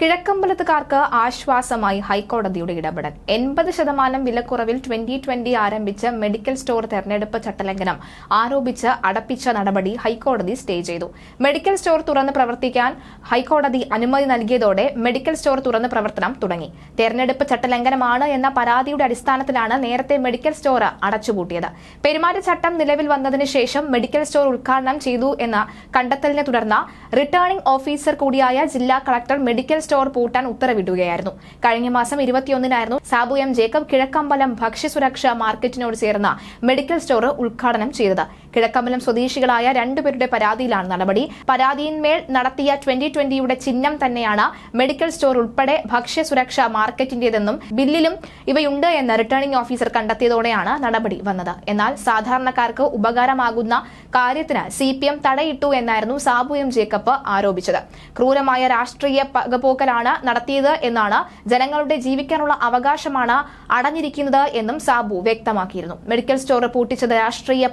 കിഴക്കമ്പലത്തുകാർക്ക് ആശ്വാസമായി ഹൈക്കോടതിയുടെ ഇടപെടൽ. എൺപത് ശതമാനം വിലക്കുറവിൽ ട്വന്റി ട്വന്റി ആരംഭിച്ച മെഡിക്കൽ സ്റ്റോർ തെരഞ്ഞെടുപ്പ് ചട്ടലംഘനം ആരോപിച്ച് അടപ്പിച്ച നടപടി ഹൈക്കോടതി സ്റ്റേ ചെയ്തു. മെഡിക്കൽ സ്റ്റോർ തുറന്ന് പ്രവർത്തിക്കാൻ ഹൈക്കോടതി അനുമതി നൽകിയതോടെ മെഡിക്കൽ സ്റ്റോർ തുറന്ന് പ്രവർത്തനം തുടങ്ങി. തെരഞ്ഞെടുപ്പ് ചട്ടലംഘനമാണ് എന്ന പരാതിയുടെ അടിസ്ഥാനത്തിലാണ് നേരത്തെ മെഡിക്കൽ സ്റ്റോർ അടച്ചുപൂട്ടിയത്. പെരുമാറ്റച്ചട്ടം നിലവിൽ വന്നതിന് ശേഷം മെഡിക്കൽ സ്റ്റോർ ഉദ്ഘാടനം ചെയ്തു എന്ന കണ്ടെത്തലിനെ തുടർന്ന് റിട്ടേണിംഗ് ഓഫീസർ കൂടിയായ ജില്ലാ കളക്ടർ മെഡിക്കൽ സ്റ്റോർ പൂട്ടാൻ ഉത്തരവിടുകയായിരുന്നു. കഴിഞ്ഞ മാസം ഇരുപത്തിയൊന്നിനായിരുന്നു സാബു എം ജേക്കബ് കിഴക്കമ്പലം ഭക്ഷ്യസുരക്ഷ മാർക്കറ്റിനോട് ചേർന്ന മെഡിക്കൽ സ്റ്റോർ ഉദ്ഘാടനം ചെയ്തത്. കിഴക്കമ്പലം സ്വദേശികളായ രണ്ടുപേരുടെ പരാതിയിലാണ് നടപടി. പരാതിയിന്മേൽ നടത്തിയ ട്വന്റി ട്വന്റിയുടെ ചിഹ്നം തന്നെയാണ് മെഡിക്കൽ സ്റ്റോർ ഉൾപ്പെടെ ഭക്ഷ്യസുരക്ഷ മാർക്കറ്റിന്റേതെന്നും ബില്ലിലും ഇവയുണ്ട് എന്ന് റിട്ടേണിംഗ് ഓഫീസർ കണ്ടെത്തിയതോടെയാണ് നടപടി വന്നത്. എന്നാൽ സാധാരണക്കാർക്ക് ഉപകാരമാകുന്ന കാര്യത്തിന് സി പി എം തടയിട്ടു എന്നായിരുന്നു സാബു എം ജേക്കബ് ആരോപിച്ചത്. ക്രൂരമായ രാഷ്ട്രീയ പകപോക്കലാണ് നടത്തിയത് എന്നാണ് ജനങ്ങളുടെ ജീവിക്കാനുള്ള അവകാശമാണ് അടഞ്ഞിരിക്കുന്നത് എന്നും സാബു വ്യക്തമാക്കിയിരുന്നു. മെഡിക്കൽ സ്റ്റോർ പൂട്ടിച്ചത് രാഷ്ട്രീയ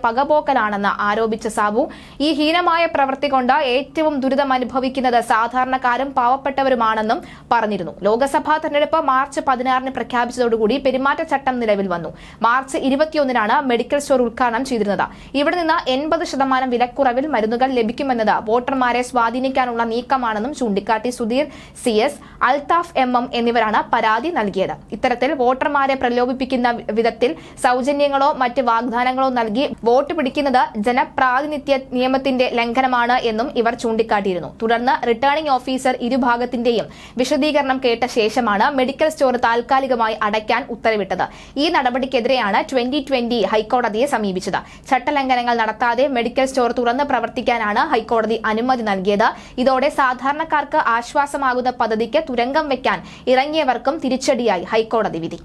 പകപോക്കലാണെന്ന് ആരോപിച്ച സാബു. ഈ ഹീനമായ പ്രവൃത്തി കൊണ്ട് ഏറ്റവും ദുരിതം അനുഭവിക്കുന്നത് സാധാരണക്കാരും പാവപ്പെട്ടവരുമാണെന്നും പറഞ്ഞിരുന്നു. ലോക്സഭാ തെരഞ്ഞെടുപ്പ് മാർച്ച് പതിനാറിന് പ്രഖ്യാപിച്ചതോടുകൂടി പെരുമാറ്റച്ചട്ടം നിലവിൽ വന്നു. മാർച്ച് ഇരുപത്തിയൊന്നിനാണ് മെഡിക്കൽ സ്റ്റോർ ഉദ്ഘാടനം ചെയ്തിരുന്നത്. ഇവിടെ നിന്ന് എൺപത് ശതമാനം വിലക്കുറവിൽ മരുന്നുകൾ ലഭിക്കുമെന്നത് വോട്ടർമാരെ സ്വാധീനിക്കാനുള്ള നീക്കമാണെന്നും ചൂണ്ടിക്കാട്ടി Sudheer C S Althaf M M എന്നിവരാണ് പരാതി നൽകിയത്. ഇത്തരത്തിൽ വോട്ടർമാരെ പ്രലോഭിപ്പിക്കുന്ന വിധത്തിൽ സൗജന്യങ്ങളോ മറ്റ് വാഗ്ദാനങ്ങളോ നൽകി വോട്ട് പിടിക്കുന്നത് ജനപ്രാതിനിധ്യ നിയമത്തിന്റെ ലംഘനമാണ് എന്നും ഇവർ ചൂണ്ടിക്കാട്ടിയിരുന്നു. തുടർന്ന് റിട്ടേണിംഗ് ഓഫീസർ ഇരുഭാഗത്തിന്റെയും വിശദീകരണം കേട്ട ശേഷമാണ് മെഡിക്കൽ സ്റ്റോർ താൽക്കാലികമായി അടയ്ക്കാൻ ഉത്തരവിട്ടത്. ഈ നടപടിക്കെതിരെയാണ് ട്വന്റി ട്വന്റി ഹൈക്കോടതിയെ സമീപിച്ചത്. ചട്ടലംഘനങ്ങൾ നടത്താതെ മെഡിക്കൽ സ്റ്റോർ തുറന്ന് പ്രവർത്തിക്കാനാണ് ഹൈക്കോടതി അനുമതി നൽകിയത്. ഇതോടെ സാധാരണക്കാർക്ക് ആശ്വാസമാകുന്ന പദ്ധതിക്ക് തുരങ്കം വെക്കാൻ ഇറങ്ങിയവർക്കും തിരിച്ചടിയായി ഹൈക്കോടതി വിധി.